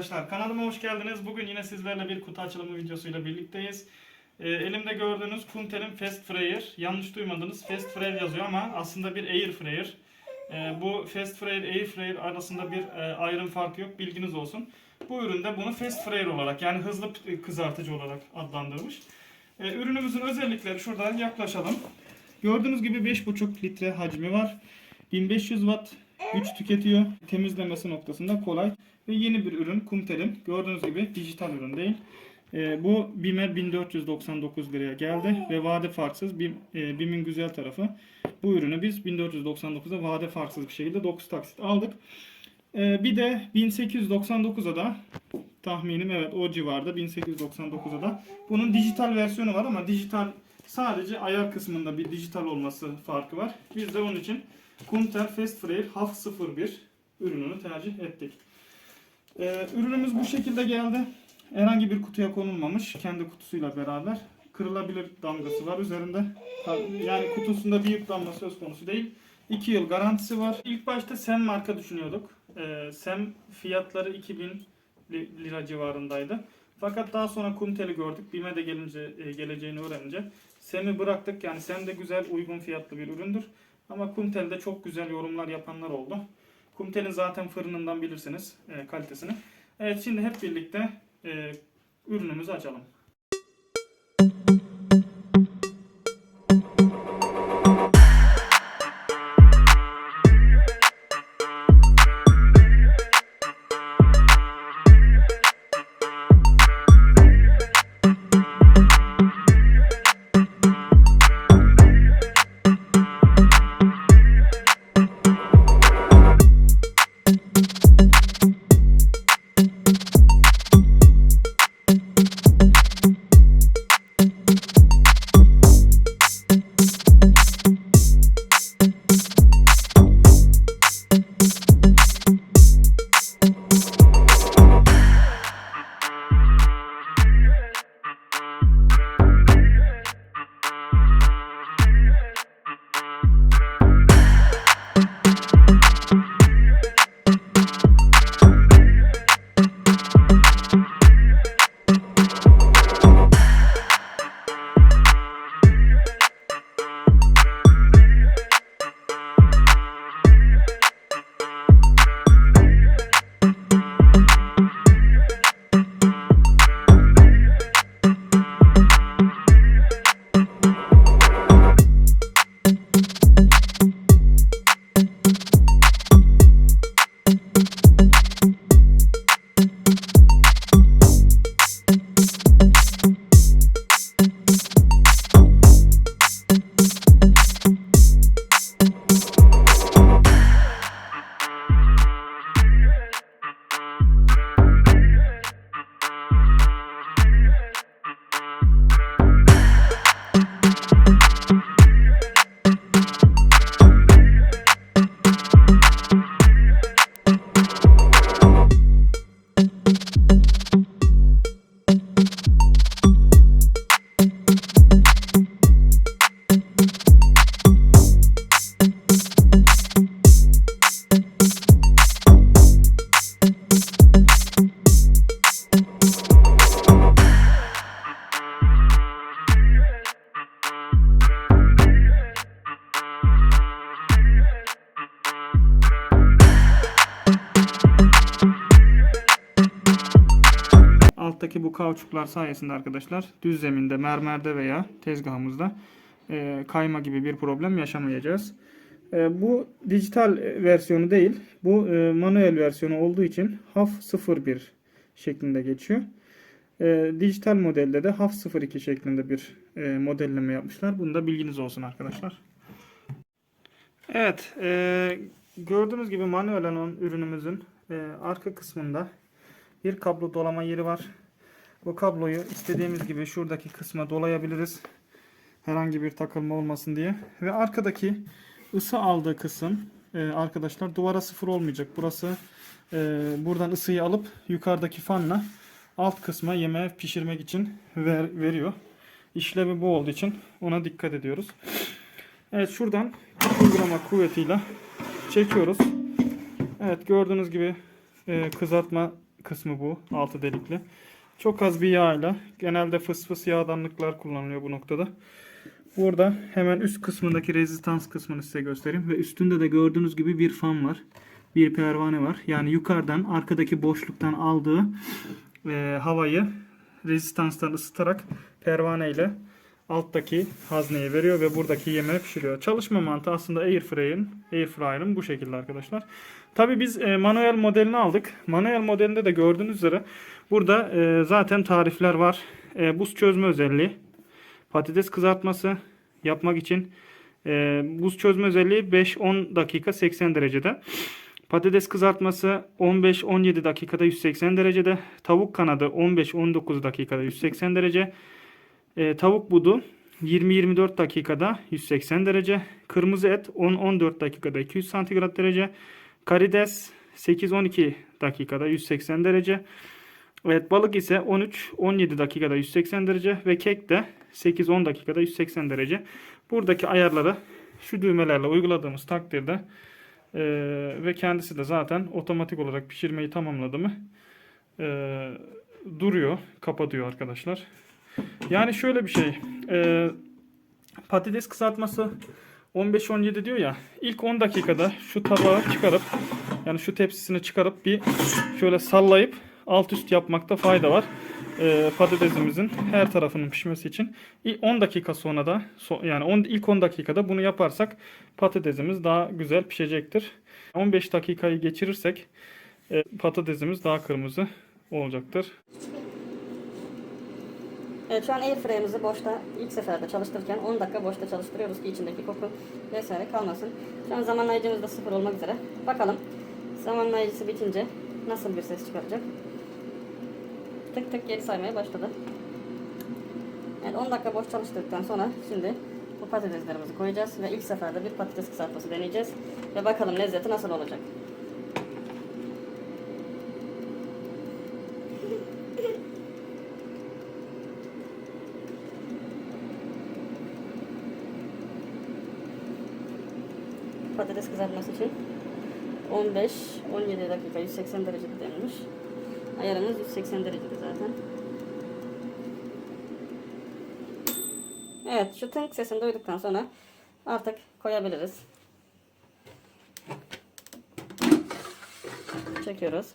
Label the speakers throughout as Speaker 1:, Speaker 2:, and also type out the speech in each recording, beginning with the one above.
Speaker 1: arkadaşlar kanalıma hoş geldiniz. Bugün yine sizlerle bir kutu açılımı videosuyla birlikteyiz. Ee, elimde gördüğünüz Kuntel'in Fast Fryer. Yanlış duymadınız Fast Fryer yazıyor ama aslında bir Air Fryer. Ee, bu Fast Fryer Air Fryer arasında bir e, ayrım farkı yok bilginiz olsun. Bu üründe bunu Fast Fryer olarak yani hızlı p- kızartıcı olarak adlandırmış. Ee, ürünümüzün özellikleri şuradan yaklaşalım. Gördüğünüz gibi 5,5 litre hacmi var. 1500 watt güç tüketiyor. Temizlemesi noktasında kolay. Ve yeni bir ürün Kumtel'in. Gördüğünüz gibi dijital ürün değil. Ee, bu BİM'e 1499 liraya geldi ve vade farksız. BİM, e, BİM'in güzel tarafı. Bu ürünü biz 1499'a vade farksız bir şekilde 9 taksit aldık. Ee, bir de 1899'a da tahminim evet o civarda 1899'a da bunun dijital versiyonu var ama dijital sadece ayar kısmında bir dijital olması farkı var. Biz de onun için Kunter Fast Fryer HAF 01 ürününü tercih ettik. Ee, ürünümüz bu şekilde geldi. Herhangi bir kutuya konulmamış. Kendi kutusuyla beraber. Kırılabilir damgası var üzerinde. Yani kutusunda bir yıpranma söz konusu değil. 2 yıl garantisi var. İlk başta Sem marka düşünüyorduk. Ee, Sem fiyatları 2000 li- lira civarındaydı. Fakat daha sonra Kuntel'i gördük. BİM'e de gelince e, geleceğini öğrenince Sem'i bıraktık. Yani Sem de güzel, uygun fiyatlı bir üründür. Ama Kumtel'de çok güzel yorumlar yapanlar oldu. Kumtel'in zaten fırınından bilirsiniz e, kalitesini. Evet şimdi hep birlikte e, ürünümüzü açalım. Alttaki bu kauçuklar sayesinde arkadaşlar düz zeminde, mermerde veya tezgahımızda e, kayma gibi bir problem yaşamayacağız. E, bu dijital versiyonu değil, bu e, manuel versiyonu olduğu için HAF 01 şeklinde geçiyor. E, dijital modelde de HAF 02 şeklinde bir e, modelleme yapmışlar. Bunu da bilginiz olsun arkadaşlar. Evet, e, gördüğünüz gibi manuel olan ürünümüzün e, arka kısmında bir kablo dolama yeri var. Bu kabloyu istediğimiz gibi şuradaki kısma dolayabiliriz. Herhangi bir takılma olmasın diye. Ve arkadaki ısı aldığı kısım e, arkadaşlar duvara sıfır olmayacak. Burası e, buradan ısıyı alıp yukarıdaki fanla alt kısma yemeği pişirmek için ver, veriyor. İşlevi bu olduğu için ona dikkat ediyoruz. Evet şuradan uygulama kuvvetiyle çekiyoruz. Evet gördüğünüz gibi e, kızartma kısmı bu. Altı delikli. Çok az bir yağla. Genelde fıs fıs yağdanlıklar kullanılıyor bu noktada. Burada hemen üst kısmındaki rezistans kısmını size göstereyim. Ve üstünde de gördüğünüz gibi bir fan var. Bir pervane var. Yani yukarıdan arkadaki boşluktan aldığı e, havayı rezistanstan ısıtarak pervane ile alttaki hazneye veriyor ve buradaki yemeği pişiriyor. Çalışma mantığı aslında Airfryer'in Airfryer'ın bu şekilde arkadaşlar. Tabi biz e, manuel modelini aldık. Manuel modelinde de gördüğünüz üzere burada e, zaten tarifler var. E, buz çözme özelliği, patates kızartması yapmak için buz çözme özelliği 5-10 dakika 80 derecede. Patates kızartması 15-17 dakikada 180 derecede. Tavuk kanadı 15-19 dakikada 180 derece. Tavuk budu 20-24 dakikada 180 derece. Kırmızı et 10-14 dakikada 200 santigrat derece. Karides 8-12 dakikada 180 derece. Evet balık ise 13-17 dakikada 180 derece ve kek de 8-10 dakikada 180 derece. Buradaki ayarları şu düğmelerle uyguladığımız takdirde e, ve kendisi de zaten otomatik olarak pişirmeyi tamamladı mı e, duruyor, kapatıyor arkadaşlar. Yani şöyle bir şey. e, patates kızartması 15-17 diyor ya. ilk 10 dakikada şu tabağı çıkarıp yani şu tepsisini çıkarıp bir şöyle sallayıp alt üst yapmakta fayda var. E, patatesimizin her tarafının pişmesi için. İlk 10 dakika sonra da yani 10, ilk 10 dakikada bunu yaparsak patatesimiz daha güzel pişecektir. 15 dakikayı geçirirsek e, patatesimiz daha kırmızı olacaktır.
Speaker 2: Evet şu an airfryer'ımızı boşta ilk seferde çalıştırırken 10 dakika boşta çalıştırıyoruz ki içindeki koku vesaire kalmasın. Şu an zamanlayıcımız da sıfır olmak üzere. Bakalım zamanlayıcısı bitince nasıl bir ses çıkaracak. Tık tık geri saymaya başladı. Evet 10 dakika boş çalıştırdıktan sonra şimdi bu patateslerimizi koyacağız ve ilk seferde bir patates kızartması deneyeceğiz. Ve bakalım lezzeti nasıl olacak. Patates kızartması için 15-17 dakika 180 derecede denilmiş. Ayarımız 180 derecede zaten. Evet şu tınk sesini duyduktan sonra artık koyabiliriz. Çekiyoruz.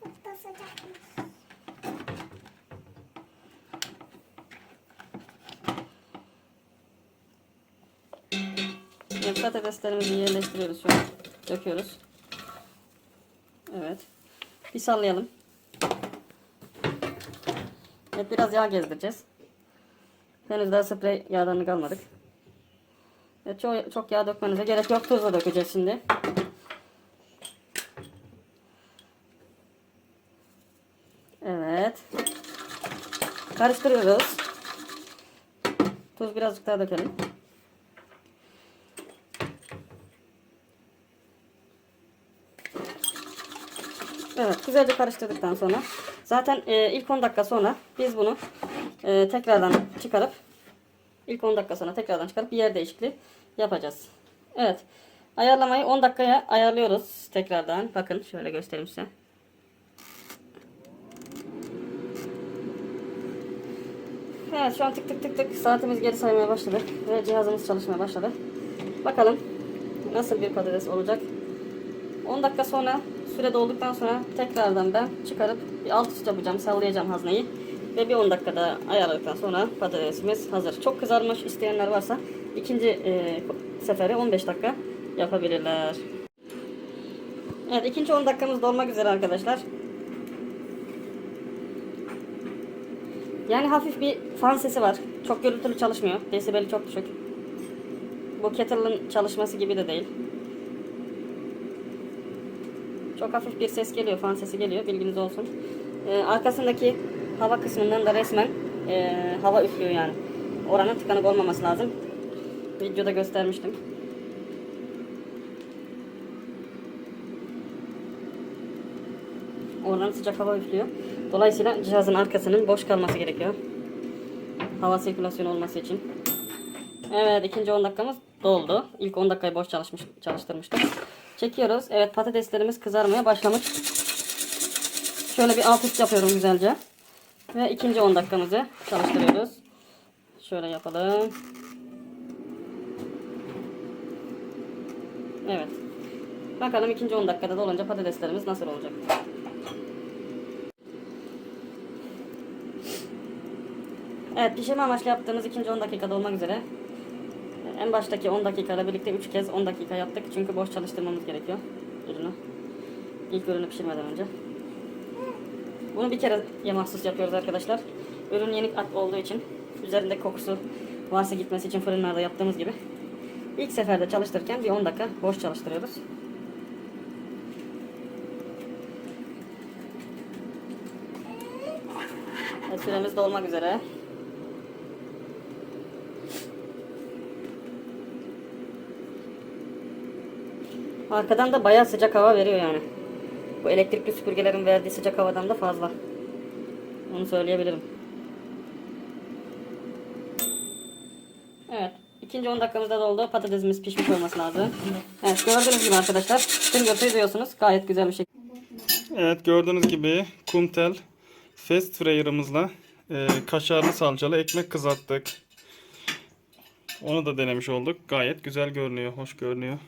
Speaker 3: Çok da sıcakmış.
Speaker 2: Evet, patateslerimizi yerleştiriyoruz an. Döküyoruz. Evet. Bir sallayalım. Evet biraz yağ gezdireceğiz. Henüz daha sprey yağdan kalmadık. Evet, çok, çok yağ dökmenize gerek yok. Tuzla dökeceğiz şimdi. Evet. Karıştırıyoruz. Tuz birazcık daha dökelim. Evet güzelce karıştırdıktan sonra zaten e, ilk 10 dakika sonra biz bunu e, tekrardan çıkarıp ilk 10 dakika sonra tekrardan çıkarıp bir yer değişikliği yapacağız. Evet ayarlamayı 10 dakikaya ayarlıyoruz tekrardan. Bakın şöyle göstereyim size. Evet şu an tık tık tık tık saatimiz geri saymaya başladı ve cihazımız çalışmaya başladı. Bakalım nasıl bir patates olacak. 10 dakika sonra süre dolduktan sonra tekrardan ben çıkarıp bir alt üst yapacağım. Sallayacağım hazneyi. Ve bir 10 dakikada ayarladıktan sonra patatesimiz hazır. Çok kızarmış isteyenler varsa ikinci e, seferi 15 dakika yapabilirler. Evet ikinci 10 dakikamız dolmak üzere arkadaşlar. Yani hafif bir fan sesi var. Çok gürültülü çalışmıyor. Desibeli çok düşük. Bu kettle'ın çalışması gibi de değil. Çok hafif bir ses geliyor, fan sesi geliyor. Bilginiz olsun. Ee, arkasındaki hava kısmından da resmen e, hava üflüyor yani. Oranın tıkanık olmaması lazım. Videoda göstermiştim. Oradan sıcak hava üflüyor. Dolayısıyla cihazın arkasının boş kalması gerekiyor. Hava sirkülasyonu olması için. Evet ikinci 10 dakikamız doldu. İlk 10 dakikayı boş çalışmış, çalıştırmıştık. Çekiyoruz. Evet patateslerimiz kızarmaya başlamış. Şöyle bir alt üst yapıyorum güzelce. Ve ikinci 10 dakikamızı çalıştırıyoruz. Şöyle yapalım. Evet. Bakalım ikinci 10 dakikada da olunca patateslerimiz nasıl olacak. Evet pişirme amaçlı yaptığımız ikinci 10 dakikada olmak üzere. En baştaki 10 dakikayla birlikte 3 kez 10 dakika yaptık. Çünkü boş çalıştırmamız gerekiyor ürünü. İlk ürünü pişirmeden önce. Bunu bir kere mahsus yapıyoruz arkadaşlar. Ürün yenik at olduğu için üzerinde kokusu varsa gitmesi için fırınlarda yaptığımız gibi ilk seferde çalıştırırken bir 10 dakika boş çalıştırıyoruz. Süremiz dolmak üzere. Arkadan da bayağı sıcak hava veriyor yani. Bu elektrikli süpürgelerin verdiği sıcak havadan da fazla. Onu söyleyebilirim. Evet. ikinci 10 dakikamız da doldu. Patatesimiz pişmiş olması lazım. Evet gördüğünüz gibi arkadaşlar. Tıngırtı duyuyorsunuz. Gayet güzel bir şekilde.
Speaker 1: Evet gördüğünüz gibi Kumtel Fast Fryer'ımızla e, kaşarlı salçalı ekmek kızarttık. Onu da denemiş olduk. Gayet güzel görünüyor, hoş görünüyor.